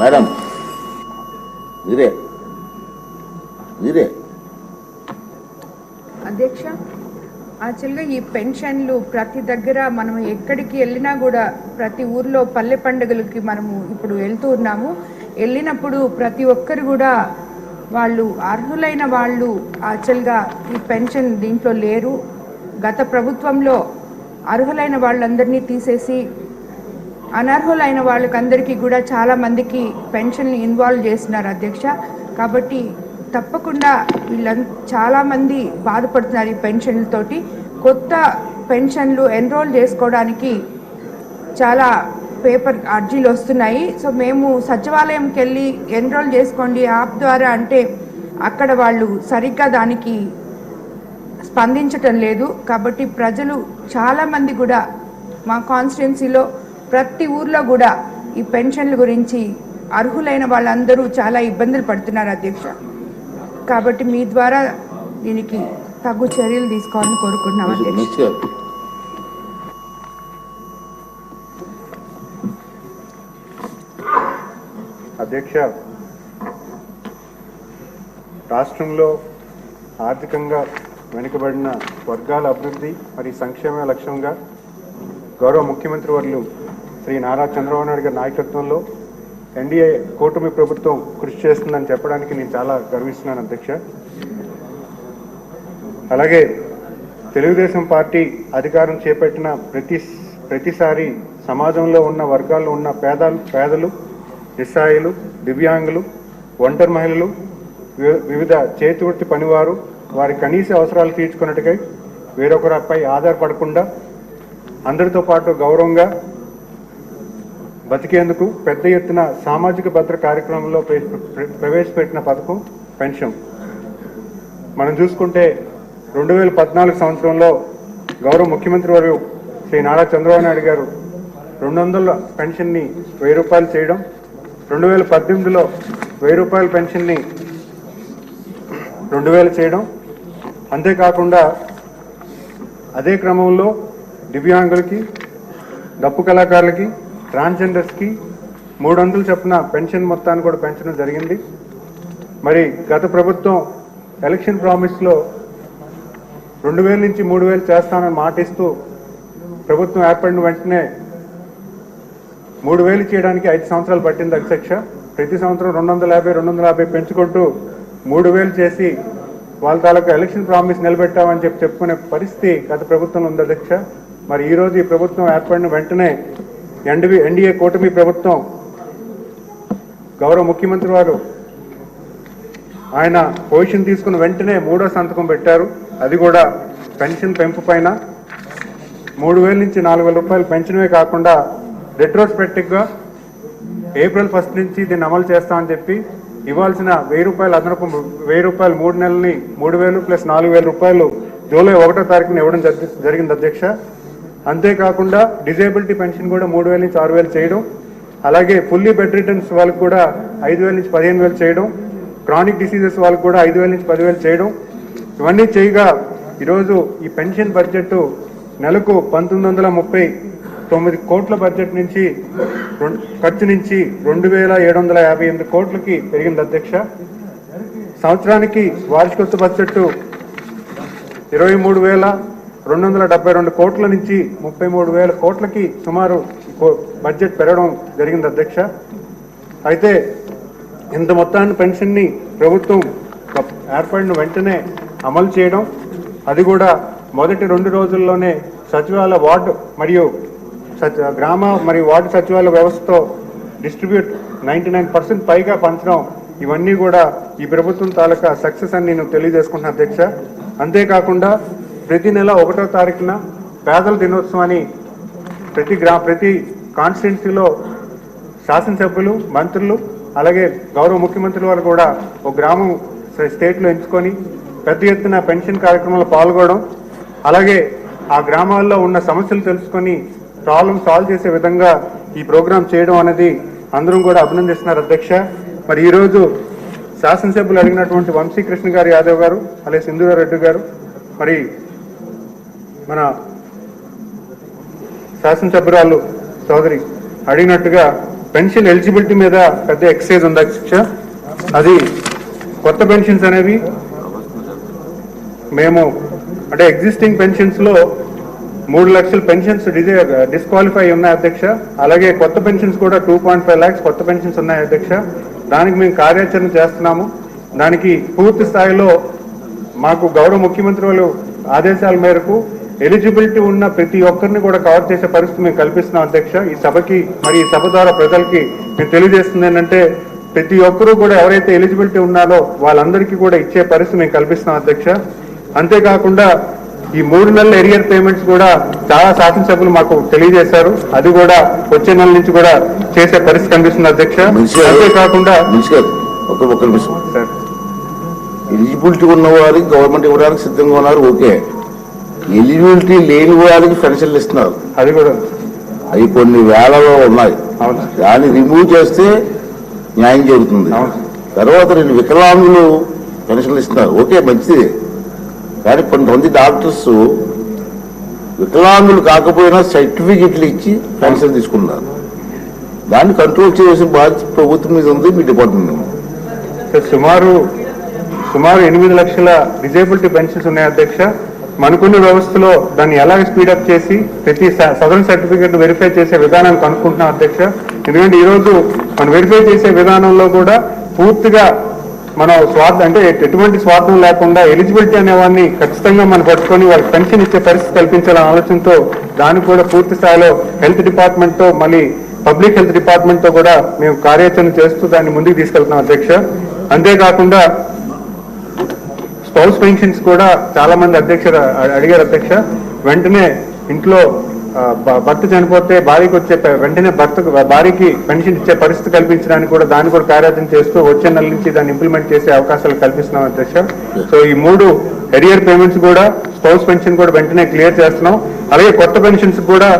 Madam మీరే మీరే. అధ్యక్ష యాక్చువల్గా ఈ పెన్షన్లు ప్రతి దగ్గర మనం ఎక్కడికి వెళ్ళినా కూడా ప్రతి ఊర్లో పల్లె పండుగలకి మనము ఇప్పుడు వెళ్తూ ఉన్నాము. వెళ్ళినప్పుడు ప్రతి ఒక్కరు కూడా వాళ్ళు అర్హులైన వాళ్ళు యాక్చువల్గా ఈ పెన్షన్ దీంట్లో లేరు. గత ప్రభుత్వంలో అర్హులైన వాళ్ళందరినీ తీసేసి అనర్హులైన వాళ్ళకందరికీ కూడా చాలా మందికి పెన్షన్ ఇన్వాల్వ్ చేస్తున్నారు అధ్యక్ష. కాబట్టి తప్పకుండా వీళ్ళ చాలా మంది బాధపడుతున్నారు ఈ పెన్షన్లతోటి. కొత్త పెన్షన్లు ఎన్రోల్ చేసుకోవడానికి చాలా పేపర్ అర్జీలు వస్తున్నాయి. సో మేము సచివాలయంకి వెళ్ళి ఎన్రోల్ చేసుకోండి యాప్ ద్వారా అంటే అక్కడ వాళ్ళు సరిగ్గా దానికి స్పందించటం లేదు. కాబట్టి ప్రజలు చాలామంది కూడా మా కాన్స్టిట్యున్సీలో ప్రతి ఊర్లో కూడా ఈ పెన్షన్ల గురించి అర్హులైన వాళ్ళందరూ చాలా ఇబ్బందులు పడుతున్నారు అధ్యక్ష. కాబట్టి మీ ద్వారా దీనికి తగు చర్యలు తీసుకోవాలని కోరుకుంటున్నాం అధ్యక్ష. అధ్యక్ష రాష్ట్రంలో ఆర్థికంగా వెనుకబడిన వర్గాల అభివృద్ధి మరియు సంక్షేమ లక్ష్యంగా గౌరవ ముఖ్యమంత్రి వర్యులు శ్రీ నారా చంద్రబాబు నాయుడు గారి నాయకత్వంలో ఎన్డీఏ కూటమి ప్రభుత్వం కృషి చేస్తుందని చెప్పడానికి నేను చాలా గర్విస్తున్నాను అధ్యక్ష. అలాగే తెలుగుదేశం పార్టీ అధికారం చేపట్టిన ప్రతి ప్రతిసారి సమాజంలో ఉన్న వర్గాల్లో ఉన్న పేదలు పేదలు నిస్సాయులు దివ్యాంగులు ఒంటరి మహిళలు వివిధ చేతివృత్తి పనివారు వారి కనీస అవసరాలు తీర్చుకున్నట్టుకై వేరొకరిపై ఆధారపడకుండా అందరితో పాటు గౌరవంగా బతికేందుకు పెద్ద ఎత్తున సామాజిక భద్ర కార్యక్రమంలో ప్రవేశపెట్టిన పథకం పెన్షన్. మనం చూసుకుంటే రెండు వేల పద్నాలుగు సంవత్సరంలో గౌరవ ముఖ్యమంత్రి వారు శ్రీ నారా చంద్రబాబు నాయుడు గారు రెండు వందల పెన్షన్ని వెయ్యి రూపాయలు చేయడం రెండు వేల పద్దెనిమిదిలో వెయ్యి రూపాయల పెన్షన్ని రెండు వేలు చేయడం. అంతేకాకుండా అదే క్రమంలో దివ్యాంగులకి డప్పు కళాకారులకి ట్రాన్స్జెండర్స్కి మూడు వందలు చొప్పున పెన్షన్ మొత్తాన్ని కూడా పెంచడం జరిగింది. మరి గత ప్రభుత్వం ఎలక్షన్ ప్రామిస్లో రెండు వేల నుంచి మూడు వేలు చేస్తానని మాటిస్తూ ప్రభుత్వం ఏర్పడిన వెంటనే మూడు వేలు చేయడానికి ఐదు సంవత్సరాలు పట్టింది అధ్యక్ష. ప్రతి సంవత్సరం రెండు వందల యాభై రెండు వందల యాభై పెంచుకుంటూ మూడు వేలు చేసి వాళ్ళ తాలూకు ఎలక్షన్ ప్రామిస్ నిలబెట్టామని చెప్పి చెప్పుకునే పరిస్థితి గత ప్రభుత్వంలో ఉంది అధ్యక్ష. మరి ఈరోజు ఈ ప్రభుత్వం ఏర్పడిన వెంటనే ఎన్డీ ఎన్డీఏ కూటమి ప్రభుత్వం గౌరవ ముఖ్యమంత్రి వారు ఆయన పొజిషన్ తీసుకున్న వెంటనే మూడో సంతకం పెట్టారు. అది కూడా పెన్షన్ పెంపు పైన. మూడు వేల నుంచి నాలుగు వేల రూపాయలు పెన్షన్వే కాకుండా రెట్రోస్పెక్టివ్గా ఏప్రిల్ ఫస్ట్ నుంచి దీన్ని అమలు చేస్తామని చెప్పి ఇవ్వాల్సిన వెయ్యి రూపాయలు అదనపు వెయ్యి రూపాయలు మూడు నెలలని మూడు వేలు ప్లస్ నాలుగు వేల రూపాయలు జూలై ఒకటో తారీఖున ఇవ్వడం జరిగింది అధ్యక్ష. అంతేకాకుండా డిజేబిలిటీ పెన్షన్ కూడా మూడు వేల నుంచి ఆరు వేలు చేయడం అలాగే ఫుల్లీ బెడ్ రిటర్న్స్ వాళ్ళకి కూడా ఐదు వేల నుంచి పదిహేను వేలు చేయడం క్రానిక్ డిసీజెస్ వాళ్ళకి కూడా ఐదు వేల నుంచి పదివేలు చేయడం. ఇవన్నీ చేయగా ఈరోజు ఈ పెన్షన్ బడ్జెట్ నెలకు పంతొమ్మిది వందల ముప్పై తొమ్మిది కోట్ల బడ్జెట్ నుంచి రెండు- ఖర్చు నుంచి రెండు వేల ఏడు వందల యాభై ఎనిమిది కోట్లకి పెరిగింది అధ్యక్ష. సంవత్సరానికి వార్షికోత్సవ బడ్జెట్ ఇరవై మూడు వేల రెండు వందల డెబ్బై రెండు కోట్ల నుంచి ముప్పై మూడు వేల కోట్లకి సుమారు కో- బడ్జెట్ పెరగడం జరిగింది అధ్యక్ష. అయితే ఇంత మొత్తాన్ని పెన్షన్ని ప్రభుత్వం ఏర్పడిన వెంటనే అమలు చేయడం అది కూడా మొదటి రెండు రోజుల్లోనే సచివాలయ వార్డు మరియు గ్రామ మరియు వార్డు సచివాలయ వ్యవస్థతో డిస్ట్రిబ్యూట్ నైంటీ నైన్ పర్సెంట్ పైగా పంచడం ఇవన్నీ కూడా ఈ ప్రభుత్వం తాలూకా సక్సెస్ అని నేను తెలియజేసుకుంటున్నాను అధ్యక్ష. అంతేకాకుండా ప్రతి నెల ఒకటో తారీఖున పేదల దినోత్సవాన్ని ప్రతి గ్రా ప్రతి కాన్స్టిట్యున్సీలో శాసనసభ్యులు మంత్రులు అలాగే గౌరవ ముఖ్యమంత్రులు వారు కూడా ఒక గ్రామం స్టేట్లో ఎంచుకొని పెద్ద ఎత్తున పెన్షన్ కార్యక్రమంలో పాల్గొనడం అలాగే ఆ గ్రామాల్లో ఉన్న సమస్యలు తెలుసుకొని ప్రాబ్లం సాల్వ్ చేసే విధంగా ఈ ప్రోగ్రాం చేయడం అనేది అందరం కూడా అభినందిస్తున్నారు అధ్యక్ష. మరి ఈరోజు శాసనసభ్యులు అడిగినటువంటి వంశీకృష్ణ గారు యాదవ్ గారు అలాగే సింధూరారెడ్డి గారు మరి మన శాసనసభ్యురాలు సోదరి అడిగినట్టుగా పెన్షన్ ఎలిజిబిలిటీ మీద పెద్ద ఎక్సైజ్ ఉంది అధ్యక్ష అది కొత్త పెన్షన్స్ అనేవి మేము అంటే ఎగ్జిస్టింగ్ పెన్షన్స్లో మూడు లక్షల పెన్షన్స్ డిస్క్వాలిఫై ఉన్నాయి అధ్యక్ష. అలాగే కొత్త పెన్షన్స్ కూడా టూ పాయింట్ ఫైవ్ ల్యాక్స్ కొత్త పెన్షన్స్ ఉన్నాయి అధ్యక్ష. దానికి మేము కార్యాచరణ చేస్తున్నాము. దానికి పూర్తి స్థాయిలో మాకు గౌరవ ముఖ్యమంత్రి వాళ్ళు ఆదేశాల మేరకు ఎలిజిబిలిటీ ఉన్న ప్రతి ఒక్కరిని కూడా కవర్ చేసే పరిస్థితి మేము కల్పిస్తున్నాం అధ్యక్ష. ఈ సభకి మరి ఈ సభ ద్వారా ప్రజలకి మేము తెలియజేస్తుంది ఏంటంటే ప్రతి ఒక్కరూ కూడా ఎవరైతే ఎలిజిబిలిటీ ఉన్నారో వాళ్ళందరికీ కూడా ఇచ్చే పరిస్థితి మేము కల్పిస్తున్నాం అధ్యక్ష. అంతేకాకుండా ఈ మూడు నెలల ఎరియర్ పేమెంట్స్ కూడా చాలా శాసనసభ్యులు మాకు తెలియజేశారు. అది కూడా వచ్చే నెల నుంచి కూడా చేసే పరిస్థితి కనిపిస్తుంది అధ్యక్ష. అంతేకాకుండా ఎలిజిబిలిటీ ఉన్న వారికి గవర్నమెంట్ ఇవ్వడానికి సిద్ధంగా ఉన్నారు ఓకే. ఎలిజిబిలిటీ లేని వారికి పెన్షన్లు ఇస్తున్నారు. అది కూడా. అవి కొన్ని వేలలో ఉన్నాయి. దాన్ని రిమూవ్ చేస్తే న్యాయం జరుగుతుంది. తర్వాత రెండు వికలాంగులు పెన్షన్లు ఇస్తున్నారు. ఓకే మంచిది. కానీ కొంతమంది డాక్టర్స్ వికలాంగులు కాకపోయినా సర్టిఫికెట్లు ఇచ్చి పెన్షన్ తీసుకున్నారు దాన్ని కంట్రోల్ చేసే బాధ్యత ప్రభుత్వం మీద ఉంది మీ డిపార్ట్మెంట్ మీద సుమారు సుమారు ఎనిమిది లక్షల డిజేబిలిటీ పెన్షన్స్ ఉన్నాయి అధ్యక్ష. మనకున్న వ్యవస్థలో దాన్ని ఎలా స్పీడప్ చేసి ప్రతి స- సదరన్ సర్టిఫికేట్ వెరిఫై చేసే విధానాన్ని కనుక్కుంటున్నాం అధ్యక్ష. ఎందుకంటే ఈరోజు మనం వెరిఫై చేసే విధానంలో కూడా పూర్తిగా మనం స్వార్థ అంటే ఎటువంటి స్వార్థం లేకుండా ఎలిజిబిలిటీ అనేవాడిని ఖచ్చితంగా మనం పట్టుకొని వాళ్ళకి పెన్షన్ ఇచ్చే పరిస్థితి కల్పించాలనే ఆలోచనతో దానికి కూడా పూర్తి స్థాయిలో హెల్త్ డిపార్ట్మెంట్తో మళ్ళీ పబ్లిక్ హెల్త్ డిపార్ట్మెంట్తో కూడా మేము కార్యాచరణ చేస్తూ దాన్ని ముందుకు తీసుకెళ్తున్నాం అధ్యక్ష. అంతేకాకుండా స్పౌస్ పెన్షన్స్ కూడా చాలా మంది అధ్యక్ష అడిగారు అధ్యక్ష వెంటనే ఇంట్లో భర్త చనిపోతే భార్యకి వచ్చే వెంటనే భర్తకు భార్యకి పెన్షన్ ఇచ్చే పరిస్థితి కల్పించడానికి కూడా దాన్ని కూడా కార్యాచరణ చేస్తూ వచ్చే నెల నుంచి దాన్ని ఇంప్లిమెంట్ చేసే అవకాశాలు కల్పిస్తున్నాం అధ్యక్ష. సో ఈ మూడు కెరియర్ పేమెంట్స్ కూడా స్పౌస్ పెన్షన్ కూడా వెంటనే క్లియర్ చేస్తున్నాం. అలాగే కొత్త పెన్షన్స్ కూడా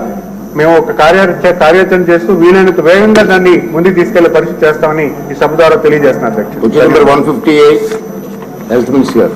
మేము ఒక కార్య కార్యాచరణ చేస్తూ వీలైనంత వేగంగా దాన్ని ముందుకు తీసుకెళ్ళే పరిస్థితి చేస్తామని ఈ సభ ద్వారా తెలియజేస్తున్నాం అధ్యక్ష. One fifty health minister